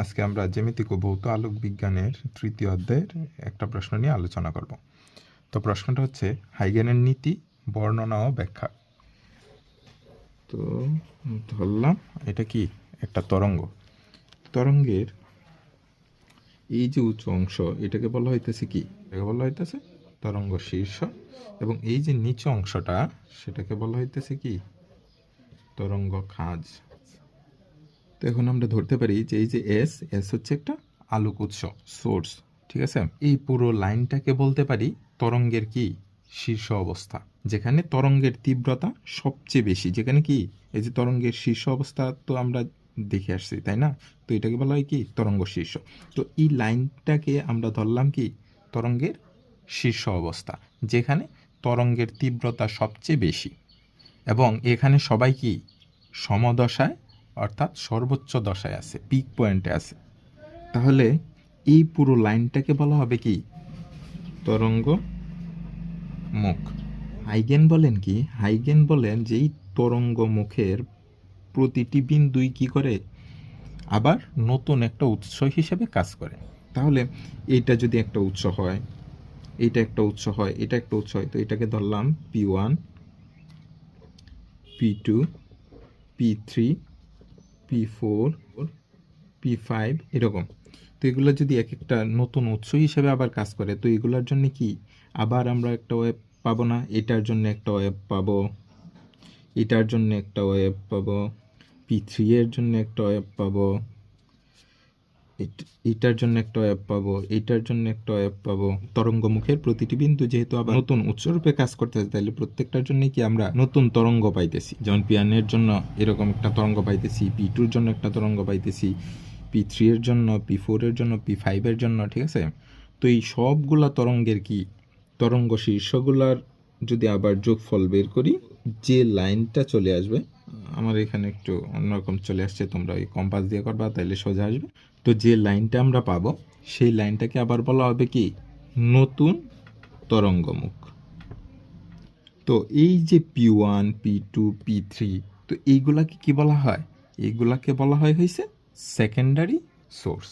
আজকে আমরা জ্যামিতিক ও ভৌত আলোক বিজ্ঞানের তৃতীয় অধ্যায়ের একটা প্রশ্ন নিয়ে আলোচনা করব। তো প্রশ্নটা হচ্ছে, হাইগেনের নীতি, বর্ণনা ও ব্যাখ্যা। তো ধরলাম, এটা কি? একটা তরঙ্গ। তরঙ্গের এই যে উচ্চ অংশ, এটাকে বলা হইতেছে কি? এটাকে বলা হইতেছে তরঙ্গ শীর্ষ এবং এই যে নিচু অংশটা, সেটাকে বলা হইতেছে কি? তরঙ্গ খাঁজ। তো এখন আমরা ধরতে পারি যে এই যে এস এস হচ্ছে একটা আলোক উৎস সোর্স ঠিক আছে? এই পুরো লাইনটাকে বলতে পারি তরঙ্গের কি? শীর্ষ অবস্থা, যেখানে তরঙ্গের তীব্রতা সবচেয়ে বেশি। যেখানে কি? এই যে তরঙ্গের শীর্ষ অবস্থা তো আমরা দেখে আসছি, তাই না? তো এটাকে বলা হয় কি? তরঙ্গ শীর্ষ। তো এই লাইনটাকে আমরা ধরলাম কি? তরঙ্গের শীর্ষ অবস্থা, যেখানে তরঙ্গের তীব্রতা সবচেয়ে বেশি। এবং এখানে সবাই কি? সমদশায় অর্থাৎ সর্বোচ্চ দশায় আছে পিক পয়েন্টে আছে। তাহলে এই পুরো লাইনটাকে বলা হবে কি? তরঙ্গ মুখ। হাইগেন বলেন কি? হাইগেন বলেন যে এই তরঙ্গ মুখের প্রতিটি বিন্দুই কি করে? আবার নতুন একটা উৎস হিসেবে কাজ করে। তাহলে এইটা যদি একটা উৎস হয়, এইটা একটা উৎস হয়, এটা একটা উৎস হয়, তো এটাকে ধরলাম P one P two P three P four P five এরকম। তো এগুলো যদি এক একটা নতুন উৎস হিসেবে আবার কাজ করে, তো এগুলোর জন্য কি আবার আমরা একটা ওয়েব পাবো না? এটার জন্য একটা ওয়েব পাবো। এটার জন্য একটা ওয়েব পাবো। পি থ্রি এর জন্য একটা ওয়েব পাবো। এটার জন্য একটা অ্যাপ পাবো, এটার জন্য একটা ওয়েব পাবো। তরঙ্গমুখের প্রতিটি বিন্দু যেহেতু আবার নতুন উৎসরূপে কাজ করতেছে তাহলে প্রত্যেকটার জন্য কি আমরা নতুন তরঙ্গ পাইতেছি? যেমন পিয়ানের জন্য এরকম একটা তরঙ্গ পাইতেছি, পি টুর জন্য একটা তরঙ্গ পাইতেছি, পি থ্রি এর জন্য, পি ফোর এর জন্য, পি ফাইভের জন্য, ঠিক আছে? তো এই সবগুলা তরঙ্গের কি? তরঙ্গ শীর্ষগুলার যদি আবার যোগফল বের করি, যে লাইনটা চলে আসবে, আমার এখানে একটু অন্যরকম চলে আসছে, তোমরা ওই কম্পাস দিয়ে করবা তাহলে সোজা আসবে। তো যে লাইনটা আমরা পাবো, সেই লাইনটাকে আবার বলা হবে কি? নতুন তরঙ্গমুখ। তো এই যে P one P two P three তো এইগুলাকে কি বলা হয়? এইগুলাকে বলা হয় হয়েছে সেকেন্ডারি সোর্স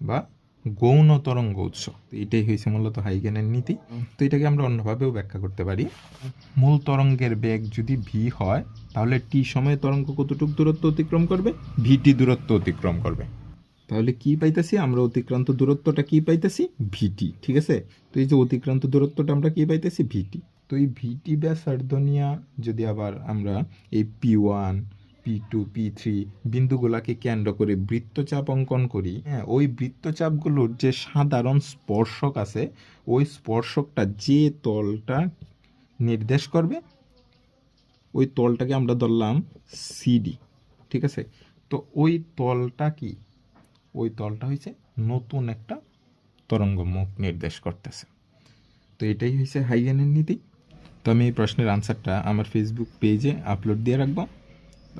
বা গৌণ তরঙ্গ উৎস। এটাই হয়েছে মূলত হাইগেনের নীতি। তো এটাকে আমরা অন্যভাবেও ব্যাখ্যা করতে পারি। মূল তরঙ্গের বেগ যদি ভি হয়, তাহলে টি সময়ে তরঙ্গ কতটুকু দূরত্ব অতিক্রম করবে? ভিটি দূরত্ব অতিক্রম করবে। তাহলে কি পাইতেছি? আমরা অতিক্রান্ত দূরত্বটা কি পাইতেছি? ভিটি ঠিক আছে? তো এই যে অতিক্রান্ত দূরত্বটা আমরা কি পাইতেছি? ভিটি তো এই ভিটি ব্যাসার্ধ নিয়ে যদি আবার আমরা এই P one, P two, P three বিন্দুগুলাকে কেন্দ্র করে বৃত্তচাপ অঙ্কন করি হ্যাঁ ওই বৃত্তচাপগুলোর যে সাধারণ স্পর্শক আছে, ওই স্পর্শকটা যে তলটা নির্দেশ করবে, ওই তলটাকে আমরা ধরলাম সিডি ঠিক আছে? তো ওই তলটা কি? ওই তলটা হয়েছে নতুন একটা তরঙ্গ মুখ নির্দেশ করতেছে। তো এটাই হয়েছে হাইগেনের নীতি। তো আমি এই প্রশ্নের আনসারটা আমার ফেসবুক পেজে আপলোড দিয়ে রাখব।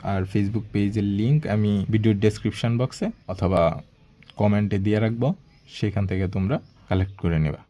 আর ফেসবুক পেজের লিঙ্ক আমি ভিডিওর ডেসক্রিপশান বক্সে অথবা কমেন্টে দিয়ে রাখব। সেখান থেকে তোমরা কালেক্ট করে নেবা।